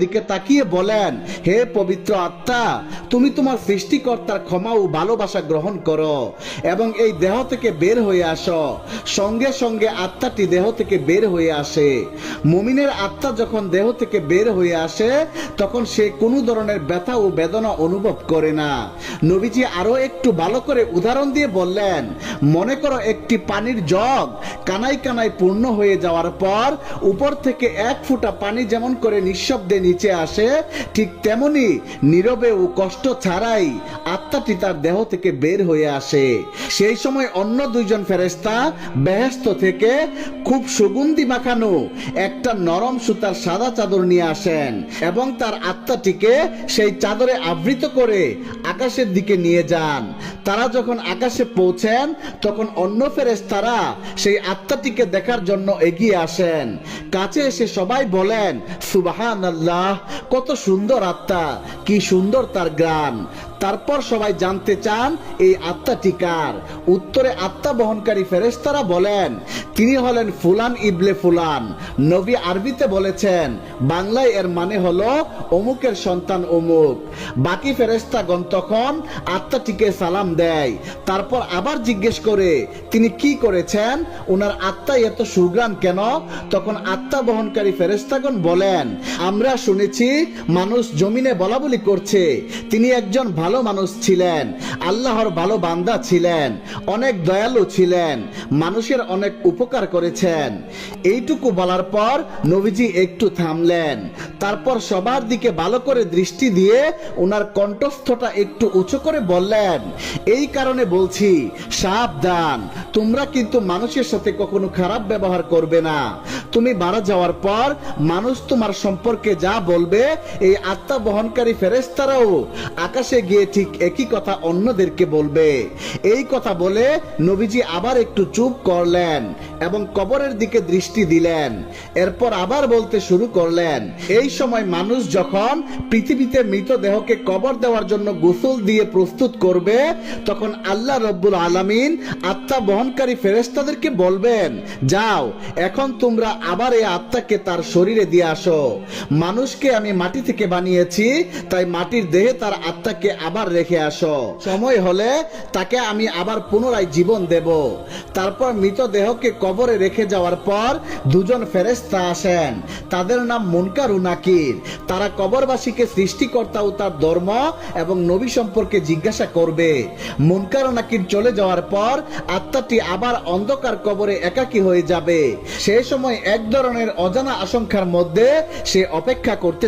দিকে তাকিয়ে বলেন, হে পবিত্র আত্মা, তুমি তোমার সৃষ্টিকর্তার ক্ষমা ও ভালোবাসা গ্রহণ করো এবং এই দেহ থেকে বের হয়ে আসো। সঙ্গে সঙ্গে আত্মাটি দেহ থেকে বের হয়ে আসে। মুমিনের আত্মা যখন দেহ থেকে বের হয়ে আসে, তখন সে কোনো ধরনের ব্যথা ও বেদনা অনুভব করে না। নবীজি আরও একটু ভালো করে উদাহরণ দিয়ে বললেন, মনে করো একটি পানির জগ কানায় কানায় পূর্ণ হয়ে যাওয়ার পর, উপর থেকে এক ফুটা পানি যেমন করে নিঃশব্দে নিচে আসে, ঠিক তেমনি নীরবে ও কষ্ট ছাড়াই আত্মাটি তার দেহ থেকে বের হয়ে আসে। সেই সময় অন্য দুইজন ফেরেস্তা বেহেস্ত থেকে খুব সুগন্ধি মাখানো একটা নরম সুতার সাদা চাদর নিয়ে আসেন এবং তার আত্মাটিকে সেই চাদরে আবৃত করে আকাশের দিকে নিয়ে যান। তারা যখন আকাশে পৌঁছেন, তখন অন্য ফেরেস্তারা সেই আত্মাটিকে দেখার জন্য এগিয়ে আসেন। কাছে এসে সবাই বলেন সুবাহান আল্লাহ কত সুন্দর আত্মা কি সুন্দর তার গ্রাম তারপর সবাই জানতে চান, এই আত্মাটি কার? উত্তরে আত্মা বহনকারী ফেরেশতারা বলেন, তিনি হলেন ফুলান ইবলে ফুলান। নবী আরবিতে বলেছেন, বাংলায় এর মানে হলো অমুকের সন্তান অমুক। বাকি ফেরেশতাগণ তখন আত্মাটিকে সালাম দেয়। তারপর আবার জিজ্ঞেস করে, তিনি কি করেছেন? ওনার আত্মায় এত সুগ্রাম কেন? তখন আত্মা বহনকারী ফেরেশতাগণ বলেন, আমরা শুনেছি মানুষ জমিনে বলা বলি করছে। তিনি একজন ভালো মানুষ ছিলেন, আল্লাহর ভালো বান্দা ছিলেন, অনেক দয়ালু ছিলেন, মানুষের অনেক উপকার করেছেন। এইটুকু বলার পর নবীজি একটু থামলেন। তারপর সবার দিকে ভালো করে দৃষ্টি দিয়ে ওনার কণ্ঠস্থটা একটু উঁচু করে বললেন, এই কারণে বলছি, সাবধান। তোমরা কিন্তু মানুষের সাথে কখনো খারাপ ব্যবহার করবে না। তুমি মারা যাওয়ার পর মানুষ তোমার সম্পর্কে যা বলবে, এই আত্মা বহনকারী ফেরেস্তারাও আকাশে গিয়ে ঠিক একই কথা অন্যদেরকে বলবে। এই কথা বলে নবীজি আবার একটু চুপ করলেন এবং কবরের দিকে দৃষ্টি দিলেন। এরপর আবার বলতে শুরু করলেন, এই সময় মানুষ যখন পৃথিবীতে মৃতদেহকে কবর দেওয়ার জন্য গোসল দিয়ে প্রস্তুত করবে, তখন আল্লাহ রব্বুল আলামিন আত্মা বহনকারী ফেরেস্তাদেরকে বলবেন, যাও, এখন তোমরা আবার এই আত্মাকে তার শরীরে দিয়ে আসো। মানুষকে আমি মাটি থেকে বানিয়েছি, তাই মাটির দেহে তার আত্মাকে আবার রেখে আসো। সময় হলে তাকে আমি আবার পুনরায় জীবন দেব। তারপর মৃতদেহকে কবরে রেখে যাওয়ার পর দুজন ফেরেস্তা আসেন। তাদের নাম মুনকার ও নাকির। তারা কবরবাসীকে সৃষ্টিকর্তা ও তার ধর্ম এবং নবী সম্পর্কে জিজ্ঞাসা করবে। মুনকার ও নাকির চলে যাওয়ার পর আত্মাটি আবার অন্ধকার কবরে একাকী হয়ে যাবে। সেই সময় এক ধরনের অজানা আশঙ্কার মধ্যে সে অপেক্ষা করতে